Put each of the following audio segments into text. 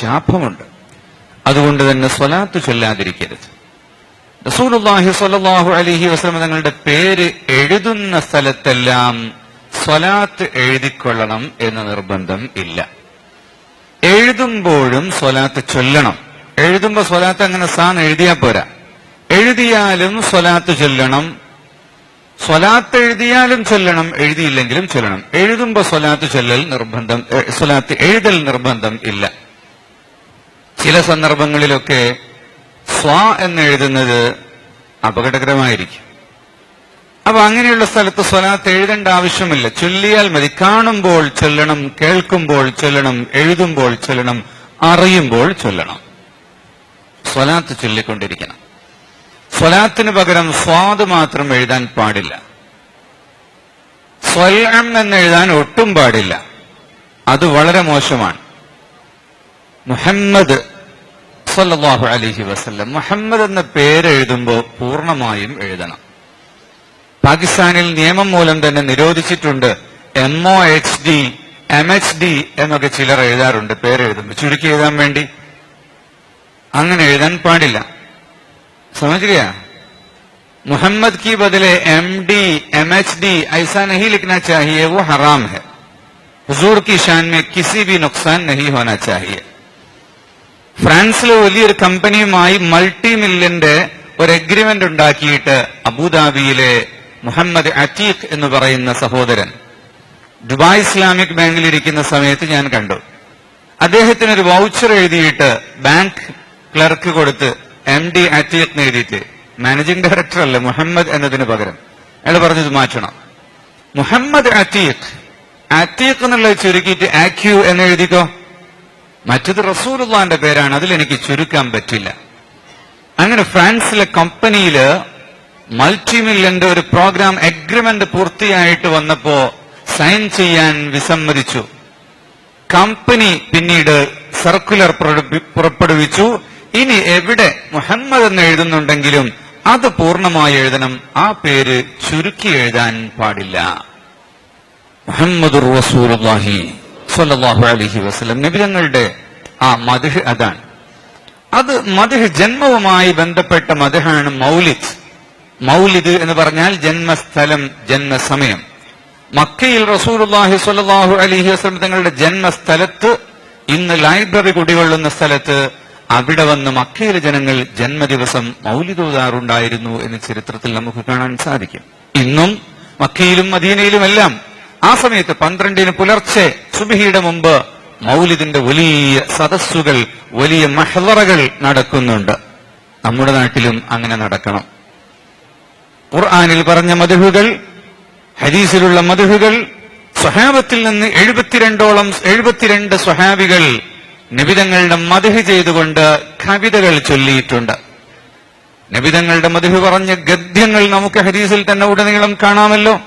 ശാപമുണ്ട്. അതുകൊണ്ട് തന്നെ സ്വലാത്ത് ചൊല്ലാതിരിക്കരുത്. റസൂലുള്ളാഹി സ്വല്ലല്ലാഹു അലൈഹി വസല്ലം തങ്ങളുടെ പേര് എഴുതുന്ന സ്ഥലത്തെല്ലാം സ്വലാത്ത് എഴുതിക്കൊള്ളണം എന്ന നിർബന്ധം ഇല്ല. എഴുതുമ്പോഴും സ്വലാത്ത് ചൊല്ലണം. എഴുതുമ്പോ സ്വലാത്ത് അങ്ങനെ സാൻ എഴുതിയാ പോരാ. എഴുതിയാലും സ്വലാത്ത് ചൊല്ലണം. സ്വലാത്ത് എഴുതിയാലും ചൊല്ലണം. എഴുതിയില്ലെങ്കിലും ചൊല്ലണം. എഴുതുമ്പോ സ്വലാത്ത് ചൊല്ലൽ നിർബന്ധം സ്വലാത്ത് എഴുതൽ നിർബന്ധം ഇല്ല. ചില സന്ദർഭങ്ങളിലൊക്കെ സ്വ എന്ന് എഴുതുന്നത് അപകടകരമായിരിക്കും. അപ്പൊ അങ്ങനെയുള്ള സ്ഥലത്ത് സ്വലാത്ത് എഴുതേണ്ട ആവശ്യമില്ല. ചൊല്ലിയാൽ മതി. കാണുമ്പോൾ ചൊല്ലണം കേൾക്കുമ്പോൾ ചൊല്ലണം എഴുതുമ്പോൾ ചൊല്ലണം അറിയുമ്പോൾ ചൊല്ലണം. സ്വലാത്ത് ചൊല്ലിക്കൊണ്ടിരിക്കണം. സ്വലാത്തിന് പകരം സ്വാദ് മാത്രം എഴുതാൻ പാടില്ല. സ്വയം എന്ന് എഴുതാൻ ഒട്ടും പാടില്ല. അത് വളരെ മോശമാണ്. മുഹമ്മദ് സല്ലല്ലാഹു അലൈഹി വസല്ലം മുഹമ്മദ് എന്ന പേര് എഴുതുമ്പോൾ പൂർണ്ണമായും എഴുതണം പാകിസ്ഥാനിൽ നിയമം മൂലം തന്നെ നിരോധിച്ചിട്ടുണ്ട് M O H D M H D എന്നൊക്കെ ചിലർ എഴുതാറുണ്ട് പേര് എഴുതുമ്പോൾ ചുരുക്കി എഴുതാൻ വേണ്ടി അങ്ങനെ എഴുതാൻ പാടില്ല समझ मोहम्मद की बदले M D M H D ऐसा नहीं लिखना चाहिए वो हराम है हुजूर की शान में किसी भी नुकसान नहीं होना चाहिए ഫ്രാൻസിലെ വലിയൊരു കമ്പനിയുമായി മൾട്ടി മില്യന്റെ ഒരു എഗ്രിമെന്റ് ഉണ്ടാക്കിയിട്ട് അബുദാബിയിലെ മുഹമ്മദ് അറ്റീഖ് എന്ന് പറയുന്ന സഹോദരൻ ദുബായ് ഇസ്ലാമിക് ബാങ്കിൽ ഇരിക്കുന്ന സമയത്ത് ഞാൻ കണ്ടു. അദ്ദേഹത്തിന് ഒരു വൗച്ചർ എഴുതിയിട്ട് ബാങ്ക് ക്ലർക്ക് കൊടുത്ത് എം ഡി അറ്റീഖ് എഴുതിയിട്ട്. മാനേജിംഗ് ഡയറക്ടർ അല്ല മുഹമ്മദ് എന്നതിന് പകരം. അയാൾ പറഞ്ഞത് മാറ്റണം. മുഹമ്മദ് അറ്റീഖ് അറ്റീഖ് എന്നുള്ളത് ചുരുക്കിയിട്ട് ആക്യു എന്ന് എഴുതിക്കോ? മറ്റത് റസൂലുള്ളാന്റെ പേരാണ്. അതിലെനിക്ക് ചുരുക്കാൻ പറ്റില്ല. അങ്ങനെ ഫ്രാൻസിലെ കമ്പനിയിൽ മൾട്ടി മില്യന്റെ ഒരു പ്രോഗ്രാം അഗ്രിമെന്റ് പൂർത്തിയായിട്ട് വന്നപ്പോ സൈൻ ചെയ്യാൻ വിസമ്മതിച്ചു. കമ്പനി പിന്നീട് സർക്കുലർ പുറപ്പെടുവി- പുറപ്പെടുവിച്ചു. ഇനി എവിടെ മുഹമ്മദ് എന്ന് എഴുതുന്നുണ്ടെങ്കിലും അത് പൂർണമായി എഴുതണം. ആ പേര് ചുരുക്കി എഴുതാൻ പാടില്ല. മുഹമ്മദ് റസൂലുള്ളാഹി. സ്വല്ലല്ലാഹു അലഹി വസ്ലം നബിതങ്ങളുടെ ആ മധുഹ് അതാണ്. അത് മധുഹ് ജന്മവുമായി ബന്ധപ്പെട്ട മധുഹാണ് മൗലിദ്. മൗലിദ് എന്ന് പറഞ്ഞാൽ ജന്മസ്ഥലം ജന്മസമയം. മക്കയിൽ റസൂലുള്ളാഹി സ്വല്ലല്ലാഹു അലഹി വസ്ലം തങ്ങളുടെ ജന്മസ്ഥലത്ത് ഇന്ന് ലൈബ്രറി കുടികൊള്ളുന്ന സ്ഥലത്ത് അവിടെ വന്ന് മക്കയിലെ ജനങ്ങൾ ജന്മദിവസം മൗലിദോതാറുണ്ടായിരുന്നു എന്ന് ചരിത്രത്തിൽ നമുക്ക് കാണാൻ സാധിക്കും. ഇന്നും മക്കയിലും മദീനയിലുമെല്ലാം ആ സമയത്ത് പന്ത്രണ്ടിന് പുലർച്ചെ സുബഹിയുടെ മുമ്പ് മൗലിദിന്റെ വലിയ സദസ്സുകൾ വലിയ മഹ്ലറകൾ നടക്കുന്നുണ്ട്. നമ്മുടെ നാട്ടിലും അങ്ങനെ നടക്കണം. ഖുർആാനിൽ പറഞ്ഞ മധുഹുകൾ ഹദീസിലുള്ള മധുഹുകൾ സ്വഹാബത്തിൽ നിന്ന് എഴുപത്തിരണ്ടോളം എഴുപത്തിരണ്ട് സ്വഹാബികൾ നിബിതങ്ങളുടെ മധുഹ് ചെയ്തുകൊണ്ട് കവിതകൾ ചൊല്ലിയിട്ടുണ്ട്. നിബിതങ്ങളുടെ മധുഹ് പറഞ്ഞ ഗദ്യങ്ങൾ നമുക്ക് ഹരീസിൽ തന്നെ ഉടനീളം കാണാമല്ലോ.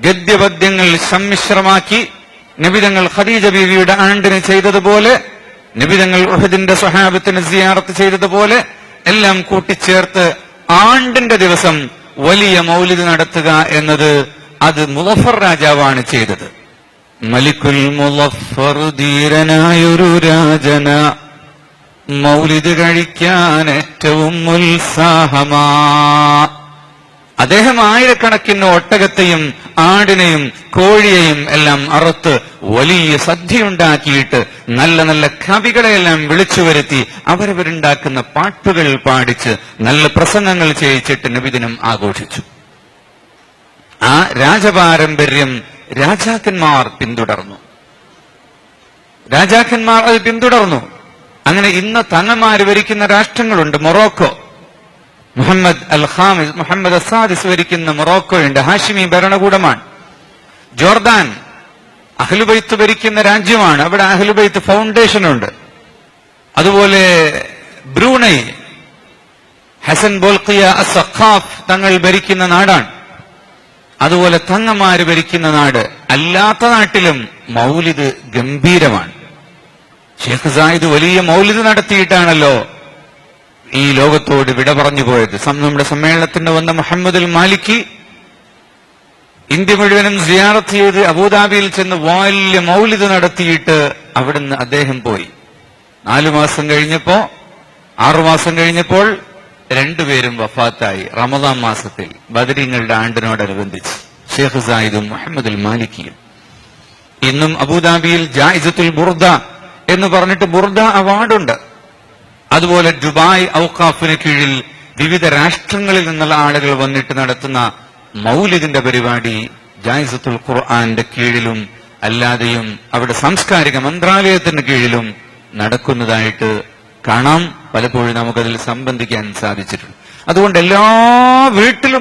ഗദ്യപദ്യങ്ങൾ സമ്മിശ്രമാക്കി നിബിതങ്ങൾ ഖദീജ ബീവിയുടെ ആണ്ടിന് ചെയ്തതുപോലെ നിബിതങ്ങൾ ഉഹദിന്റെ സ്വഹാബത്തിന് സിയാറത്ത് ചെയ്തതുപോലെ എല്ലാം കൂട്ടിച്ചേർത്ത് ആണ്ടിന്റെ ദിവസം വലിയ മൗലിദ് നടത്തുക എന്നത് അത് മുലഫർ രാജാവാണ് ചെയ്തത്. മലിക്കുൽ മുലഫർ ധീരനായൊരു രാജന മൗലിദ് കഴിക്കാൻ ഏറ്റവും ഉത്സാഹമാ. അദ്ദേഹം ആയിരക്കണക്കിന് ഒട്ടകത്തെയും ആടിനെയും കോഴിയെയും എല്ലാം അറുത്ത് വലിയ സദ്യയുണ്ടാക്കിയിട്ട് നല്ല നല്ല കവികളെയെല്ലാം വിളിച്ചു വരുത്തി അവരവരുണ്ടാക്കുന്ന പാട്ടുകൾ പാടിച്ച് നല്ല പ്രസംഗങ്ങൾ ചെയ്യിച്ചിട്ട് നബിദിനം ആഘോഷിച്ചു. ആ രാജപാരമ്പര്യം രാജാക്കന്മാർ പിന്തുടർന്നു. രാജാക്കന്മാർ അത് പിന്തുടർന്നു. അങ്ങനെ ഇന്ന് തങ്ങന്മാര് ഭരിക്കുന്ന രാഷ്ട്രങ്ങളുണ്ട് Morocco. Muhammad al Khamis Muhammad അസാദിസ് ഭരിക്കുന്ന മൊറോക്കോയുണ്ട്. ഹാഷിമി ഭരണകൂടമാണ്. ജോർദാൻ അഹ്ലുബൈത്ത് ഭരിക്കുന്ന രാജ്യമാണ്. അവിടെ അഹ്ലുബൈത്ത് ഫൗണ്ടേഷൻ ഉണ്ട് അതുപോലെ ബ്രൂണൈ ഹസൻ ബോൽക്കിയ അസഖാഫ് തങ്ങൾ ഭരിക്കുന്ന നാടാണ്. അതുപോലെ തങ്ങന്മാര് ഭരിക്കുന്ന നാട് അല്ലാത്ത നാട്ടിലും മൗലിദ് ഗംഭീരമാണ്. ഷേഖ് സായിദ് വലിയ മൗലിദ് നടത്തിയിട്ടാണല്ലോ ഈ ലോകത്തോട് വിട പറഞ്ഞു പോയത്. നമ്മുടെ സമ്മേളനത്തിന് വന്ന മുഹമ്മദുൽ മാലിക്കി ഇന്ത്യ മുഴുവനും സിയാറത്ത് ചെയ്ത് അബുദാബിയിൽ ചെന്ന് വലിയ മൗലിദ് നടത്തിയിട്ട് അവിടുന്ന് അദ്ദേഹം പോയി. നാലു മാസം കഴിഞ്ഞപ്പോ ആറുമാസം കഴിഞ്ഞപ്പോൾ രണ്ടുപേരും വഫാത്തായി റമദാൻ മാസത്തിൽ ബദരിങ്ങളുടെ ആണ്ടിനോടനുബന്ധിച്ച്. ഷേഖ് സായിദും മുഹമ്മദുൽ മാലിക്കിയും. ഇന്നും അബുദാബിയിൽ ജായിസത്തുൽ ബുർദ എന്ന് പറഞ്ഞിട്ട് ബുർദ അവാർഡുണ്ട്. അതുപോലെ ദുബായ് ഔക്കാഫിന് കീഴിൽ വിവിധ രാഷ്ട്രങ്ങളിൽ നിന്നുള്ള ആളുകൾ വന്നിട്ട് നടത്തുന്ന മൗലിദിന്റെ പരിപാടി ജായിസത്തുൽ ഖുർആന്റെ കീഴിലും അല്ലാതെയും അവിടെ സാംസ്കാരിക മന്ത്രാലയത്തിന് കീഴിലും നടക്കുന്നതായിട്ട് കാണാം. പലപ്പോഴും നമുക്കതിൽ സംബന്ധിക്കാൻ സാധിച്ചിട്ടുണ്ട്. അതുകൊണ്ട് എല്ലാ വീട്ടിലും